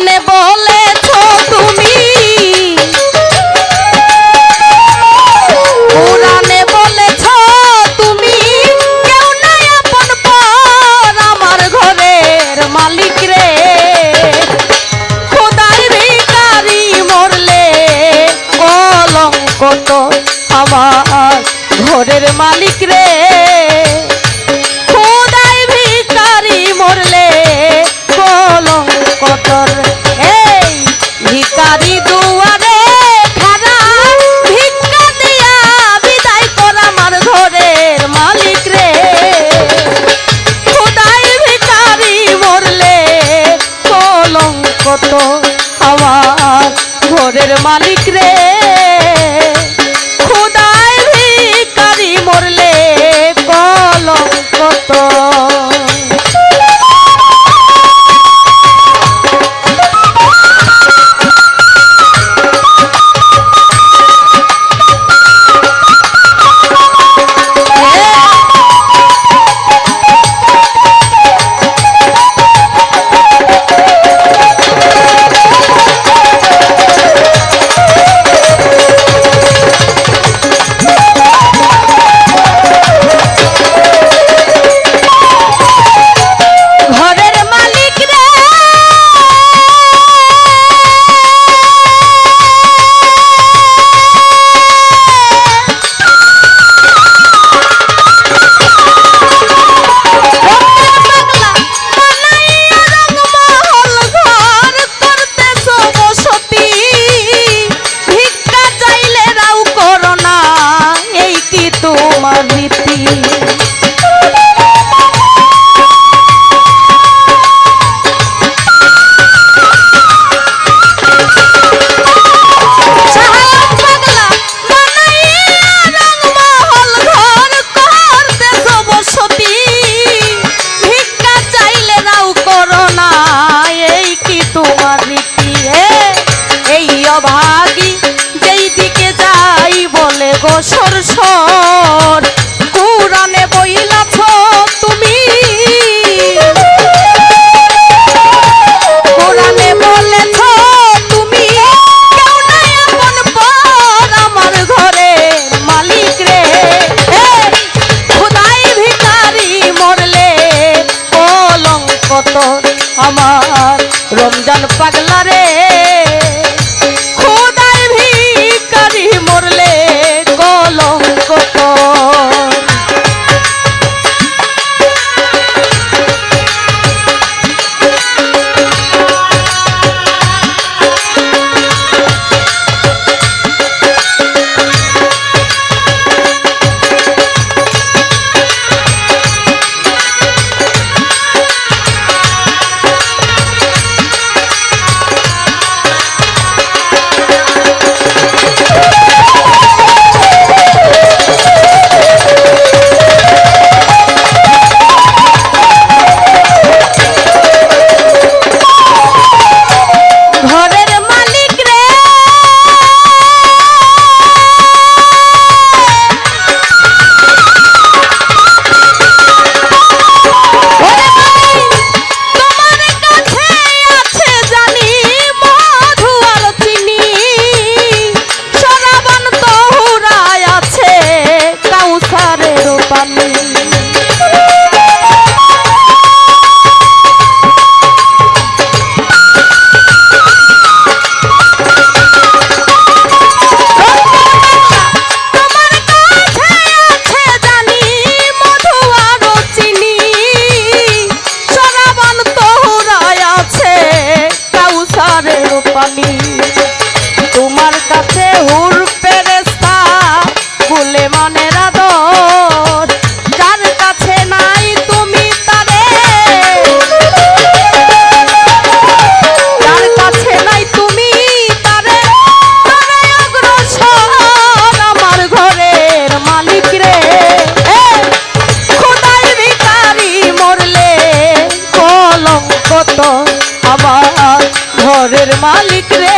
nebo কলঙ্ক তো আমার ঘরের মালিক রে? the motherfucker. তোমার কাছে হুর পেরেস্তা বলে মনের আদর কাছে নাই তুমি কাছে নাই তুমি আমার ঘরের মরলে আমার ঘরের মালিক রে।